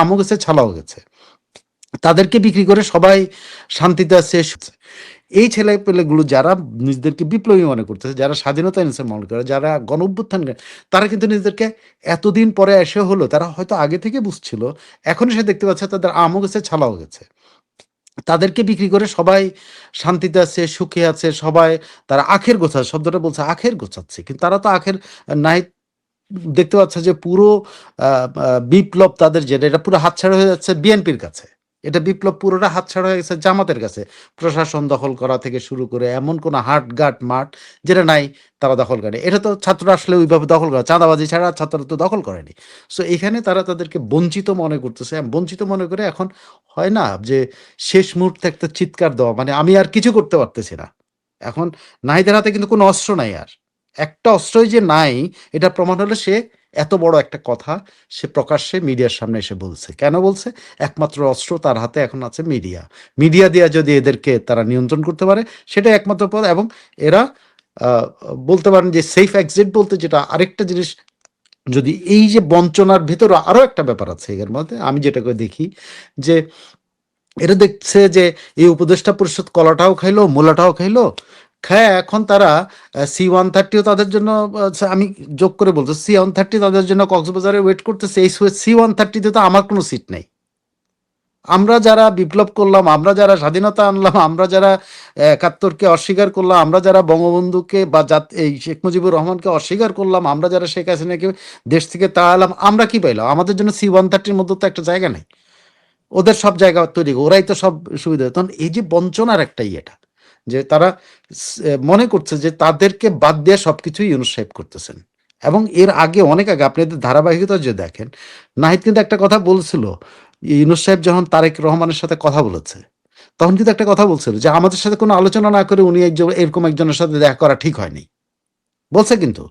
আমও গেছে, ছালাও গেছে। তাদেরকে বিক্রি করে সবাই শান্তিতে আছে এই ছেলে পেলেগুলো যারা নিজেদেরকে বিপ্লবী মনে করতেছে, যারা স্বাধীনতা এনেছে মনে করে, যারা গণ অভ্যুত্থান তারা কিন্তু নিজেদেরকে এতদিন পরে এসে হলো, তারা হয়তো আগে থেকে বুঝছিল, এখন সে দেখতে পাচ্ছে তাদের আমও গেছে, ছালাও গেছে। তাদেরকে বিক্রি করে সবাই শান্তিতে আছে, সুখে আছে, সবাই তারা আখের গোছা শব্দটা বলছে আখের গোছাচ্ছে, কিন্তু তারা তো আখের নাই দেখতে পাচ্ছে যে পুরো বিপ্লব তাদের যেটা এটা পুরো হাতছাড়া হয়ে যাচ্ছে বিএনপির কাছে। এটা বিপ্লব পুরোটা হাতছাড়া হয়ে গেছে জামাতের কাছে। প্রশাসন দখল করা থেকে শুরু করে এমন কোনো হাট গাট মাঠ যেটা নাই, তারা দখল করে এটা তো ছাত্ররা আসলে ওইভাবে দখল করে চাঁদাবাজি ছাড়া ছাত্ররা তো দখল করেনি। সো এখানে তারা তাদেরকে বঞ্চিত মনে করতেছে। বঞ্চিত মনে করে এখন হয় না যে শেষ মুহূর্তে একটা চিৎকার দেওয়া। মানে আমি আর কিছু করতে পারতেছি না। এখন নাহিদের হাতে কিন্তু কোনো অস্ত্র নাই আর। একটা অস্ত্রই যে নাই এটা প্রমাণ হলো সে এত বড় একটা কথা, সে প্রকাশ্যে মিডিয়ার সামনে এসে বলছে। কেন বলছে? একমাত্র অস্ত্র তার হাতে এখন আছে মিডিয়া। মিডিয়া দিয়ে যদি এদেরকে তারা নিয়ন্ত্রণ করতে পারে, সেটাই একমাত্র পথ এবং এরা বলতে পারেন যে সেফ এক্সিট বলতে যেটা আরেকটা জিনিস, যদি এই যে বঞ্চনার ভিতরে আরও একটা ব্যাপার আছে এর মধ্যে, আমি যেটা করে দেখি যে এটা দেখছে যে এই উপদেষ্টা পরিষদ কলাটাও খাইলো, মূলাটাও খাইলো খায় এখন তারা সি ওয়ান থার্টিও তাদের জন্য আমি যোগ করে বলতো সি ওয়ান থার্টি তাদের জন্য কক্সবাজারে ওয়েট করতেছে, এই সি ওয়ান থার্টিতে তো আমার কোনো সিট নেই। আমরা যারা বিপ্লব করলাম, আমরা যারা স্বাধীনতা আনলাম, আমরা যারা একাত্তরকে অস্বীকার করলাম, আমরা যারা বঙ্গবন্ধুকে বা এই শেখ মুজিবুর রহমানকে অস্বীকার করলাম, আমরা যারা শেখ হাসিনাকে দেশ থেকে তাড়ালাম, আমরা কি পাইলাম? আমাদের জন্য সি ওয়ান থার্টির মধ্যে তো একটা জায়গা নেই। ওদের সব জায়গা তৈরি, ওরাই তো সব সুবিধা। তখন এই যে বঞ্চনার একটা ইয়েটা যে তারা মনে করছে যে তাদেরকে বাদ দিয়ে ইউনুস সাহেব করতেছেন। এবং এর আগে, অনেক আগে, আপনি ধারাবাহিকতা যে দেখেন, নাহিদ কিন্তু একটা কথা বলছিল, ইউনুস সাহেব যখন তারেক রহমানের সাথে কথা বলেছে, তখন কিন্তু একটা কথা বলছিল যে আমাদের সাথে কোনো আলোচনা না করে উনি একজন, এরকম একজনের সাথে দেখা করা ঠিক হয়নি। বলছে কিন্তু,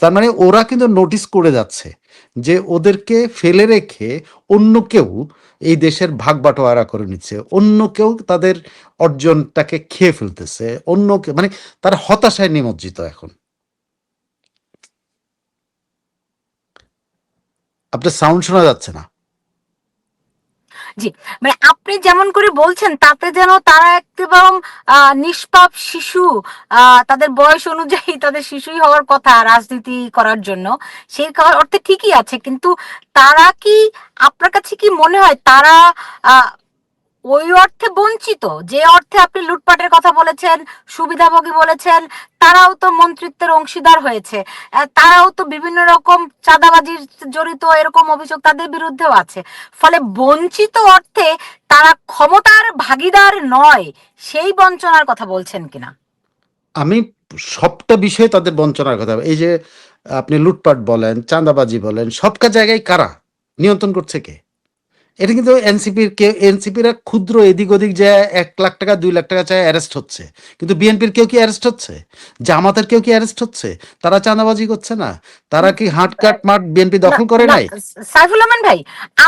তার মানে ওরা কিন্তু নোটিস করে যাচ্ছে যে ওদেরকে ফেলে রেখে অন্য কেউ এই দেশের ভাগ বাটোয়ারা করে নিচ্ছে, অন্য কেউ তাদের অর্জনটাকে খেয়ে ফেলতেছে, অন্য কেউ মানে তার হতাশায় নিমজ্জিত এখন। আপনার সাউন্ড শোনা যাচ্ছে না? জি মানে আপনি যেমন করে বলছেন, তাতে যেন তারা একদম নিষ্পাপ শিশু তাদের বয়স অনুযায়ী তাদের শিশুই হওয়ার কথা রাজনীতি করার জন্য, সেই অর্থে ঠিকই আছে, কিন্তু তারা কি, আপনার কাছে কি মনে হয়, তারা ওই অর্থে বঞ্চিত, যে অর্থে আপনি লুটপাটের কথা বলেছেন, সুবিধাভোগী বলেছেন, তারাও তো মন্ত্রিত্বের অংশীদার হয়েছে। তারাও তো বিভিন্ন রকম চাঁদাবাজির জড়িত এরকম অভিযোগ তাদের বিরুদ্ধেও আছে। ফলে বঞ্চিত অর্থে তারা ক্ষমতার ভাগিদার নয়, সেই বঞ্চনার কথা বলছেন কিনা? আমি সবটা বিষয়ে তাদের বঞ্চনার কথা এই যে আপনি লুটপাট বলেন, চাঁদাবাজি বলেন সবকা জায়গায় কারা? নিয়ন্ত্রণ করছে কে? এটা কিন্তু এনসিপির কে এনসিপির ক্ষুদ্র এদিক ওদিক যে এক লাখ টাকা দুই লাখ টাকা চায় অ্যারেস্ট হচ্ছে। কিন্তু বিএনপির কেউ কি অ্যারেস্ট হচ্ছে? জামাতের কেউ কি অ্যারেস্ট হচ্ছে? তারা চাঁদাবাজি করছে না? তারা কি হাট কাট মাঠ বিএনপি দখল করে নাই? সাইফুল রহমান ভাই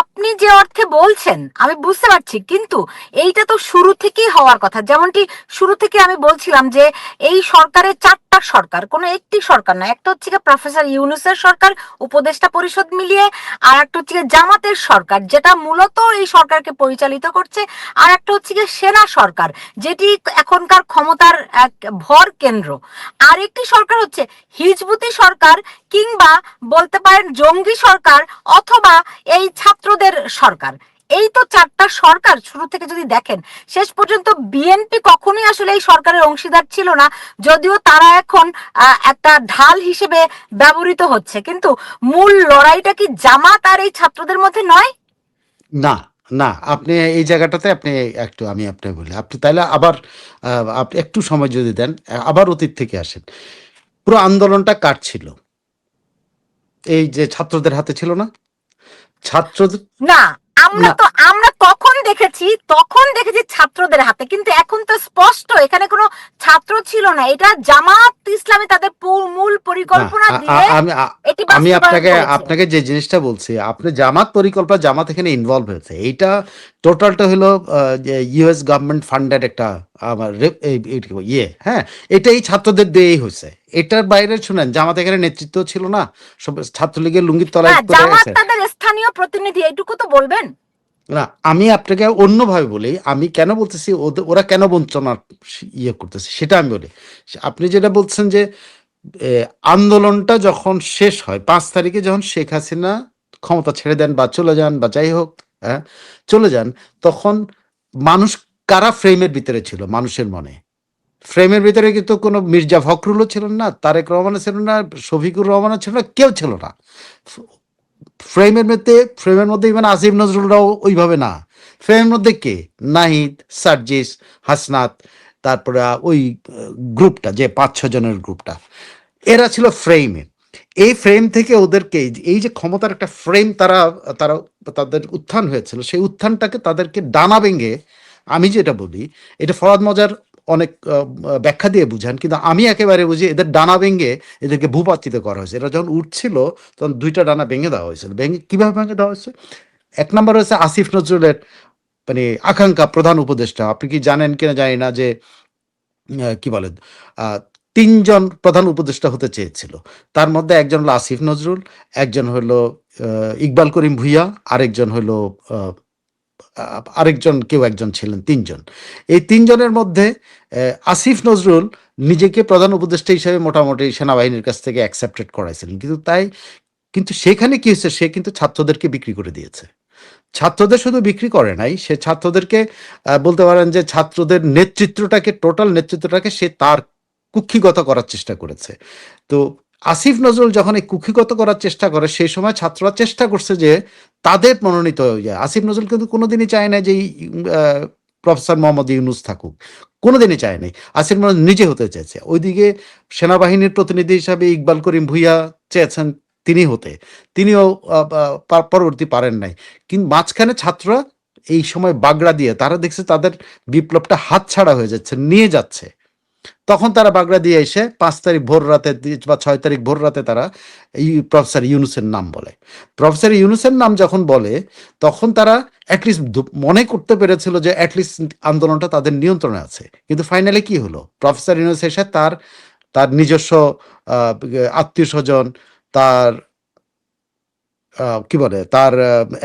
আপনি যে অর্থে বলছেন আমি বুঝতে পারছি কিন্তু এইটা তো শুরু থেকেই হওয়ার কথা। যেমনটি শুরু থেকে আমি বলছিলাম যে এই সরকারের চারটা সরকার কোনো একটি সরকার না একটা হচ্ছে প্রফেসর ইউনুসের সরকার উপদেষ্টা পরিষদ মিলিয়ে আর একটা হচ্ছে জামাতের সরকার যেটা মূলত এই সরকারকে পরিচালিত করছে। আর একটা হচ্ছে গিয়ে সেনা সরকার, যেটি এখনকার ক্ষমতার এক ভর কেন্দ্র। আর একটি সরকার হচ্ছে হিজবুতি সরকার কিংবা বলতে পারেন জঙ্গি সরকার অথবা এই ছাত্রদের সরকার। এই তো চারটা সরকার শুরু থেকে যদি দেখেন, শেষ পর্যন্ত বিএনপি কখনোই আসলে এই সরকারের অংশীদার ছিল না, যদিও তারা এখন একটা ঢাল হিসেবে ব্যবহৃত হচ্ছে। কিন্তু মূল লড়াইটা কি জামাত আর এই ছাত্রদের মধ্যে নয়? না না আপনি এই জায়গাটাতে আপনি একটু আমি আপনাকে বলি। আপনি তাহলে আবার আহ, আপনি একটু সময় যদি দেন আবার অতীত থেকে আসেন। পুরো আন্দোলনটা কার ছিল? এই যে ছাত্রদের হাতে ছিল না? ছাত্রদের না আমরা তো আমরা তখন দেখেছি তখন দেখেছি ছাত্রদের হাতে। কিন্তু এখন তো স্পষ্ট এখানে কোনো ছাত্র ছিল না। এটা জামাত ইসলামী তাদের মূল পরিকল্পনা দিয়ে আমি আপনাকে আপনাকে যে জিনিসটা বলছি আপনি জামাত পরিকল্পনা জামাত এখানে ইনভলভ হয়েছে। এইটা টোটালটা হলো ইউএস গভর্নমেন্ট ফান্ডেড একটা আমার ইয়ে হ্যাঁ? এটা এই ছাত্রদের দিয়েই হয়েছে। এটার বাইরে শুনেন জামাত এখানে নেতৃত্ব ছিল না। সব ছাত্রলীগের লুঙ্গির তলায় জামাত তাদের স্থানীয় প্রতিনিধি এইটুকু তো বলবেন? না, আমি আপনাকে অন্যভাবে বলি, আমি কেন বলতেছি ওরা কেন বঞ্চনার ইয়ে করতেছে, সেটা আমি বলি। আপনি যেটা বলছেন যে আন্দোলনটা যখন শেষ হয়, পাঁচ তারিখে যখন শেখ হাসিনা ক্ষমতা ছেড়ে দেন বা চলে যান বা যাই হোক হ্যাঁ চলে যান, তখন মানুষ কারা ফ্রেমের ভিতরে ছিল? মানুষের মনে। ফ্রেমের ভিতরে কিন্তু কোনো মির্জা ফখরুলও ছিলেন না, তারেক রহমানও ছিল না, শফিকুর রহমানও ছিল না, কেউ ছিল না। ফ্রেমের মধ্যে ফ্রেমের মধ্যে ইভেন আসিফ নজরুলরাও ওইভাবে না। ফ্রেমের মধ্যে কে? নাহিদ, সার্জিস, হাসনাত, তারপরে ওই গ্রুপটা, যে পাঁচ ছ জনের গ্রুপটা। এরা ছিল ফ্রেমে এই ফ্রেম থেকে ওদেরকে, এই যে ক্ষমতার একটা ফ্রেম তারা তারা, তাদের উত্থান হয়েছিল, সেই উত্থানটাকে তাদেরকে ডানা ভেঙে, আমি যেটা বলি, এটা ফরাদ মজার অনেক ব্যাখ্যা দিয়ে বুঝান, কিন্তু আমি একেবারে বুঝি এদের ডানা ভেঙে এদেরকে ভূপাতিত করা হয়েছে। এরা যখন উঠছিল, তখন দুইটা ডানা ভেঙে দেওয়া হয়েছিল। ভেঙে, কীভাবে ভেঙে দেওয়া হয়েছে? এক নম্বর হচ্ছে আসিফ নজরুলের মানে আকাঙ্ক্ষা প্রধান উপদেষ্টা। আপনি কি জানেন কিনা জানি না যে কি বলে তিনজন প্রধান উপদেষ্টা হতে চেয়েছিল। তার মধ্যে একজন হলো আসিফ নজরুল, একজন হলো ইকবাল করিম ভুইয়া, আরেকজন হলো আরেকজন, কেউ একজন ছিলেন, তিনজন। এই তিনজনের মধ্যে আসিফ নজরুল নিজেকে প্রধান উপদেষ্টা হিসেবে মোটামুটি সেনাবাহিনীর কাছ থেকে অ্যাকসেপ্টেড করাইছিলেন। কিন্তু তাই, কিন্তু সেখানে কি হয়েছে, সে কিন্তু ছাত্রদেরকে বিক্রি করে দিয়েছে। ছাত্রদের শুধু বিক্রি করে নাই, সে ছাত্রদেরকে বলতে পারেন যে ছাত্রদের নেতৃত্বটাকে টোটাল নেতৃত্বটাকে সে তার কুক্ষিগত করার চেষ্টা করেছে। তো আসিফ নজরুল যখন এই কুক্ষিগত করার চেষ্টা করে, সেই সময় ছাত্ররা চেষ্টা করছে যে তাদের মনোনীত হয়ে যায়। আসিফ নজরুল কিন্তু কোনোদিনই চায় না যে প্রফেসর মোহাম্মদ ইউনুস থাকুক। কোনোদিনই চায় নাই। আসিফ নজরুল নিজে হতে চেয়েছে। ওইদিকে সেনাবাহিনীর প্রতিনিধি হিসাবে ইকবাল করিম ভুইয়া চেয়েছেন তিনি হতে। তিনিও পরবর্তী পারেন নাই। কিন্তু মাঝখানে ছাত্ররা এই সময় বাগড়া দিয়ে, তারা দেখছে তাদের বিপ্লবটা হাতছাড়া হয়ে যাচ্ছে, নিয়ে যাচ্ছে। তখন তারা বাগড়া দিয়ে এসে পাঁচ তারিখ ভোর রাতে বা ছয় তারিখ ভোর রাতে তারা এই প্রফেসর ইউনুসের নাম বলে। প্রফেসর ইউনুসের নাম যখন বলে, তখন তারা অ্যাটলিস্ট মনে করতে পেরেছিল যে অ্যাটলিস্ট আন্দোলনটা তাদের নিয়ন্ত্রণে আছে। কিন্তু ফাইনালি কি হলো? প্রফেসর ইউনুস এসে তার তার নিজস্ব আত্মীয় স্বজন, তার কি বলে, তার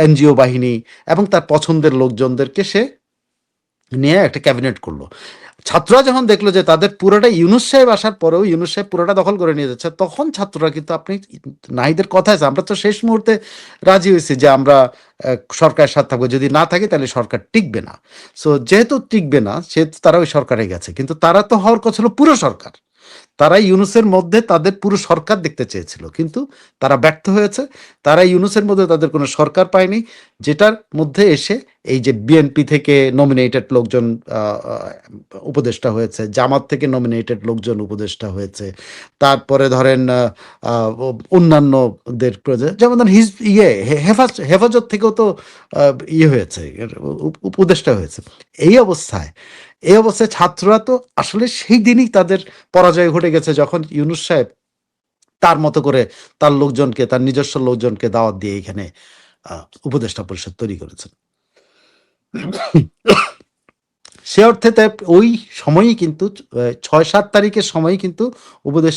এনজিও বাহিনী এবং তার পছন্দের লোকজনদেরকে সে নিয়ে একটা ক্যাবিনেট করল। ছাত্ররা যখন দেখল যে তাদের পুরোটা ইউনুস সাহেব আসার পরেও ইউনুস সাহেব পুরোটা দখল করে নিয়ে যাচ্ছে, তখন ছাত্ররা কিন্তু আপনি নাহিদের কথা আছে, আমরা তো শেষ মুহূর্তে রাজি হয়েছি যে আমরা সরকারের সাথে থাকব। যদি না থাকে তাহলে সরকার টিকবে না। সো যেহেতু টিকবে না, সেহেতু তারা ওই সরকারে গেছে। কিন্তু তারা তো হওয়ার কথা ছিল পুরো সরকার। তারা ইউনুসের মধ্যে তাদের পুরো সরকার দেখতে চেয়েছিল। কিন্তু তারা ব্যর্থ হয়েছে। তারা ইউনুসের মধ্যে তাদের কোনো সরকার পায়নি। যেটার মধ্যে এসে এই যে বিএনপি থেকে নমিনেটেড লোকজন উপদেষ্টা হয়েছে, জামাত থেকে নমিনেটেড লোকজন উপদেষ্টা হয়েছে, তারপরে ধরেন অন্যান্যদের যেমন ধরেন হিজ ইয়ে হেফাজ, হেফাজত থেকেও তো ইয়ে হয়েছে উপদেষ্টা হয়েছে। এই অবস্থায় এই অবস্থায় ছাত্ররা তো আসলে সেই দিনই তাদের পরাজয় ঘটে গেছে, যখন ইউনুস সাহেব তার মতো করে তার লোকজনকে, তার নিজস্ব লোকজনকে দাওয়াত দিয়ে এখানে উপদেষ্টা পরিষদ তৈরি করেছেন। সে অর্থে তা ওই সময়ই কিন্তু ছয় সাত তারিখের সময়ই কিন্তু উপদেশ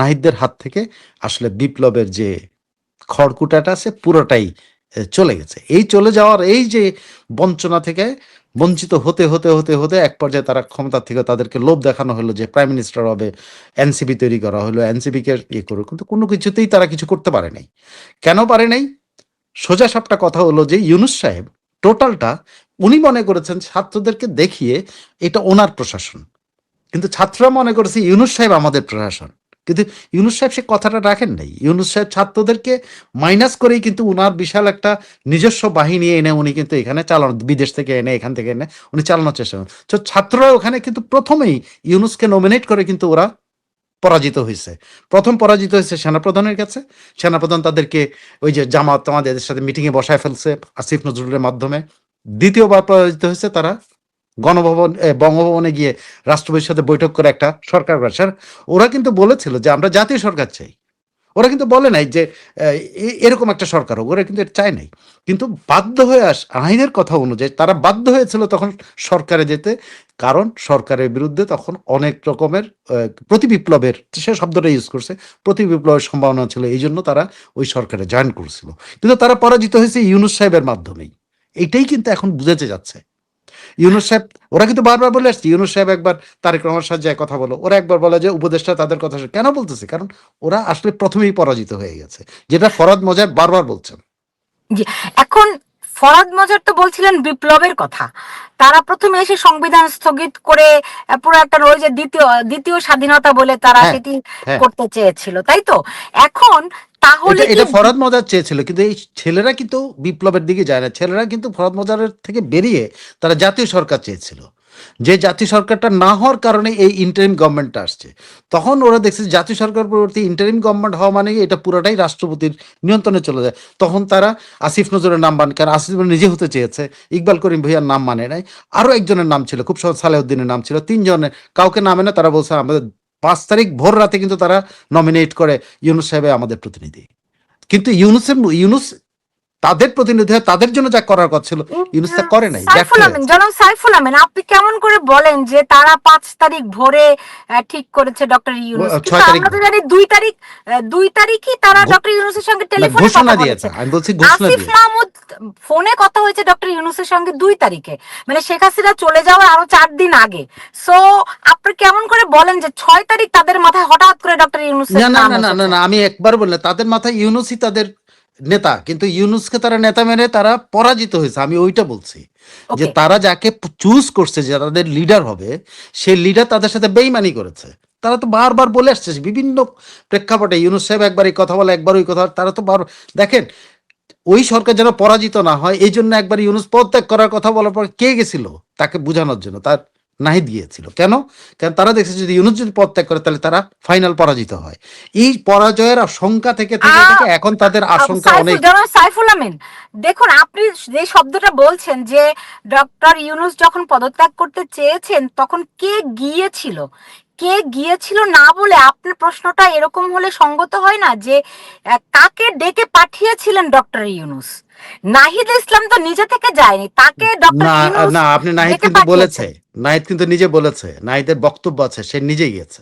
নাহিদদের হাত থেকে আসলে বিপ্লবের যে খড়কুটাটা আছে, পুরোটাই চলে গেছে। এই চলে যাওয়ার এই যে বঞ্চনা থেকে বঞ্চিত হতে হতে হতে হতে এক পর্যায়ে তারা ক্ষমতা থেকে তাদেরকে লোভ দেখানো হলো যে প্রাইম মিনিস্টার হবে, এনসিপি তৈরি করা হলো, এনসিপি কে ইয়ে করুক, কিন্তু কোনো কিছুতেই তারা কিছু করতে পারে নাই। কেন পারে নাই? সোজা সাপটা কথা হলো যে ইউনুস সাহেব টোটালটা উনি মনে করেছেন ছাত্রদেরকে দেখিয়ে এটা ওনার প্রশাসন। কিন্তু ছাত্ররা মনে করেছে ইউনুস সাহেব আমাদের প্রশাসন। কিন্তু ইউনুস সাহেব সে কথাটা রাখেন নাই। ইউনুস সাহেব ছাত্রদেরকে মাইনাস করেই কিন্তু উনার বিশাল একটা নিজস্ব বাহিনী এনে উনি কিন্তু এখানে চালানো, বিদেশ থেকে এনে, এখান থেকে এনে উনি চালানোর চেষ্টা করেন। তো ছাত্ররা ওখানে কিন্তু প্রথমেই ইউনুসকে নমিনেট করে কিন্তু ওরা পরাজিত হয়েছে। প্রথম পরাজিত হয়েছে সেনাপ্রধানের কাছে। সেনাপ্রধান তাদেরকে ওই যে জামাত আমাদের সাথে মিটিংয়ে বসায় ফেলছে আসিফ নজরুলের মাধ্যমে। দ্বিতীয়বার পরাজিত হয়েছে তারা। গণভবন বঙ্গভবনে গিয়ে রাষ্ট্রপতির সাথে বৈঠক করে একটা সরকার ব্যবসার ওরা কিন্তু বলেছিল যে আমরা জাতীয় সরকার চাই। ওরা কিন্তু বলে নাই যে এরকম একটা সরকার হোক ওরা কিন্তু এটা চায় নাই। কিন্তু বাধ্য হয়ে আস আইনের কথা অনুযায়ী তারা বাধ্য হয়েছিল তখন সরকারে যেতে কারণ সরকারের বিরুদ্ধে তখন অনেক রকমের আহ, প্রতি বিপ্লবের সে শব্দটা ইউজ করছে প্রতি বিপ্লবের সম্ভাবনা ছিল এই জন্য তারা ওই সরকারে জয়েন করছিল। কিন্তু তারা পরাজিত হয়েছে ইউনুস সাহেবের মাধ্যমেই। এইটাই কিন্তু এখন বুঝেতে যাচ্ছে। ইউনুস সাহেব ওরা কিন্তু বারবার বলে আসছে ইউনুস সাহেব একবার তারেক রহমান সাথে যায় কথা বলো। ওরা একবার বলে যে উপদেষ্টা তাদের কথা। কেন বলতেছে? কারণ ওরা আসলে প্রথমেই পরাজিত হয়ে গেছে। যেটা ফরাদ মজার বারবার বলছেন। এখন ফরাদ মজার তো বলছিলেন বিপ্লবের কথা। তারা প্রথমে এসে সংবিধান স্থগিত করে পুরো একটা রয়েছে দ্বিতীয় দ্বিতীয় স্বাধীনতা বলে তারা হ্যাঁ, সেটি হ্যাঁ। করতে চেয়েছিল তাই তো? এখন তাহলে এটা- ফরাদ মজার চেয়েছিল কিন্তু এই ছেলেরা কিন্তু বিপ্লবের দিকে যায় না। ছেলেরা কিন্তু ফরাদ মজারের থেকে বেরিয়ে তারা জাতীয় সরকার চেয়েছিল। যে জাতীয় সরকারটা না হওয়ার কারণে এই ইন্টারিম গভর্নমেন্টটা আসছে। তখন ওরা দেখছে জাতীয় সরকার পরবর্তী ইন্টারিম গভর্নমেন্ট হওয়া মানে এটা পুরোটাই রাষ্ট্রপতির নিয়ন্ত্রণে চলে যায়। তখন তারা আসিফ নজরের নাম মানে কারণ আসিফ নজর নিজে হতে চেয়েছে ইকবাল করিম ভুইয়ার নাম মানে নাই। আরও একজনের নাম ছিল খুব সহজ সালেউদ্দিনের নাম ছিল। তিনজনের কাউকে নামে না তারা বলছে আমাদের পাঁচ তারিখ ভোর রাতে কিন্তু তারা নমিনেট করে ইউনুস সাহেব আমাদের প্রতিনিধি। কিন্তু ইউনুসের ইউনুস তাদের প্রতিনিধি তাদের জন্য যা করার কথা ছিল ইউনুস তা করে নাই সাইফুল আমিন জনাব সাইফুল আমিন আপনি কেমন করে বলেন যে তারা পাঁচ তারিখ ভোরে ঠিক করেছে ডক্টর ইউনুস ছয় তারিখ আমরা তো জানি দুই তারিখ দুই তারিখই তারা ডক্টর ইউনুসের সঙ্গে টেলিফোনে ঘোষণা দিয়েছে আমি বলছি ঘোষণা আসিফ মাহমুদ ফোনে কথা হয়েছে ডক্টর ইউনুসের সঙ্গে দুই তারিখে। মানে শেখ হাসিনা চলে যাওয়ার আরও চার দিন আগে। সো আপনি কেমন করে বলেন যে ছয় তারিখ তাদের মাথায় হঠাৎ করে ডক্টর না না না না না আমি একবার বললাম তাদের মাথায় ইউনুসই তাদের নেতা কিন্তু ইউনুসকে তারা নেতা মেনে তারা পরাজিত হয়েছে আমি ওইটা বলছি। যে তারা যাকে চুজ করছে যে তাদের লিডার হবে সেই লিডার তাদের সাথে বেইমানি করেছে। তারা তো বারবার বলে আসছে বিভিন্ন প্রেক্ষাপটে ইউনুস সাহেব একবার এই কথা বলে একবার ওই কথা তারা তো বার দেখেন ওই সরকার যেন পরাজিত না হয় এই জন্য একবার ইউনুস পদত্যাগ করার কথা বলার পর কে গেছিল? তাকে বোঝানোর জন্য তার নাহিদ গিয়েছিল কেন? কারণ তারা দেখছে যদি ইউনুস যদি পদত্যাগ করে তাহলে তারা ফাইনাল পরাজিত হয়। এই পরাজয়ের আশঙ্কা থেকে থেকে থেকে এখন তাদের আশঙ্কা অনেক সাইফুল আমিন দেখুন আপনি যে শব্দটা বলছেন যে ডক্টর ইউনুস যখন পদত্যাগ করতে চেয়েছেন তখন কে গিয়েছিল? কে গিয়েছিল না বলে আপনার প্রশ্নটা এরকম হলে সঙ্গত হয় না যে কাকে ডেকে পাঠিয়েছিলেন ডক্টর ইউনুস? নাহিদ ইসলাম তো নিজে থেকে যায়নি তাকে ডক্টর না আপনি নাহিদ কিন্তু বলেছে। নাহিদ কিন্তু নিজে বলেছে। নাহিদের বক্তব্য আছে সে নিজেই গিয়েছে